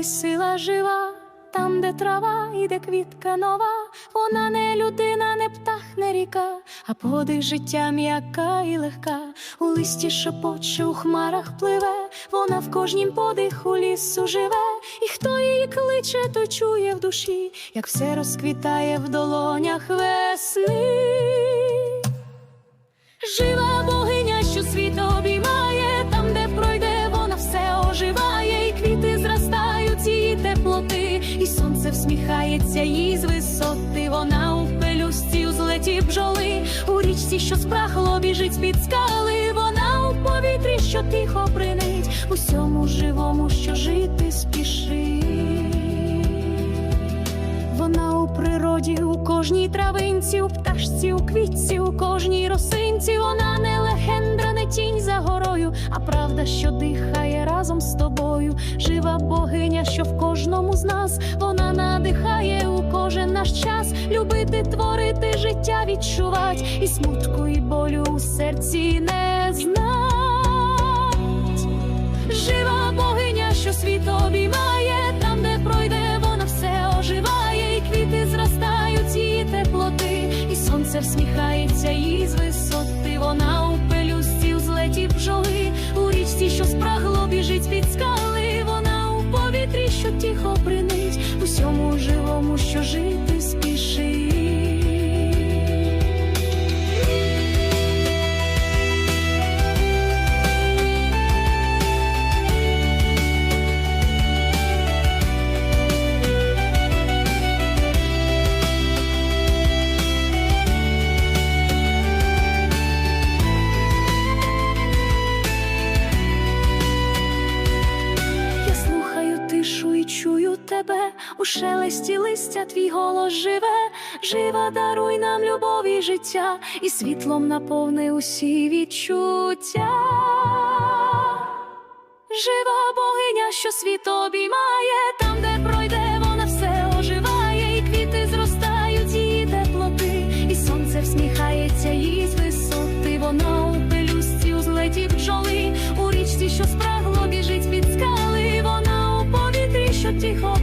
колись сила жива, там, де трава і де квітка нова, вона не людина, не птах, не ріка, а подих життя м'яка і легка, у листі шепоче, у хмарах пливе, вона в кожнім подиху лісу живе, і хто її кличе, то чує в душі, як все розквітає в долонях весни. Жива сонце всміхається їй з висоти. Вона у пелюсті у злеті бджоли, у річці, що спрахло, біжить з-під скали. Вона у повітрі, що тихо принить, усьому живому, що жити спішить. Природі, у кожній травинці, у пташці, у квітці, у кожній росинці. Вона не легендра, не тінь за горою, а правда, що дихає разом з тобою. Жива богиня, що в кожному з нас вона надихає у кожен наш час. Любити, творити, життя відчувать, і смутку, і болю у серці не знать. Жива богиня, що світ обіймає, і тебе, у шелесті листя твій голос живе, жива, даруй нам любов і життя, і світлом наповни усі відчуття. Жива богиня, що світ обіймає, там, де пройде, вона все оживає, і квіти зростають її теплоти, і сонце всміхається їй з висоти, вона у пелюсті злеті бджоли, у річці, що спрагло біжить від скали, вона у повітрі, що тихо.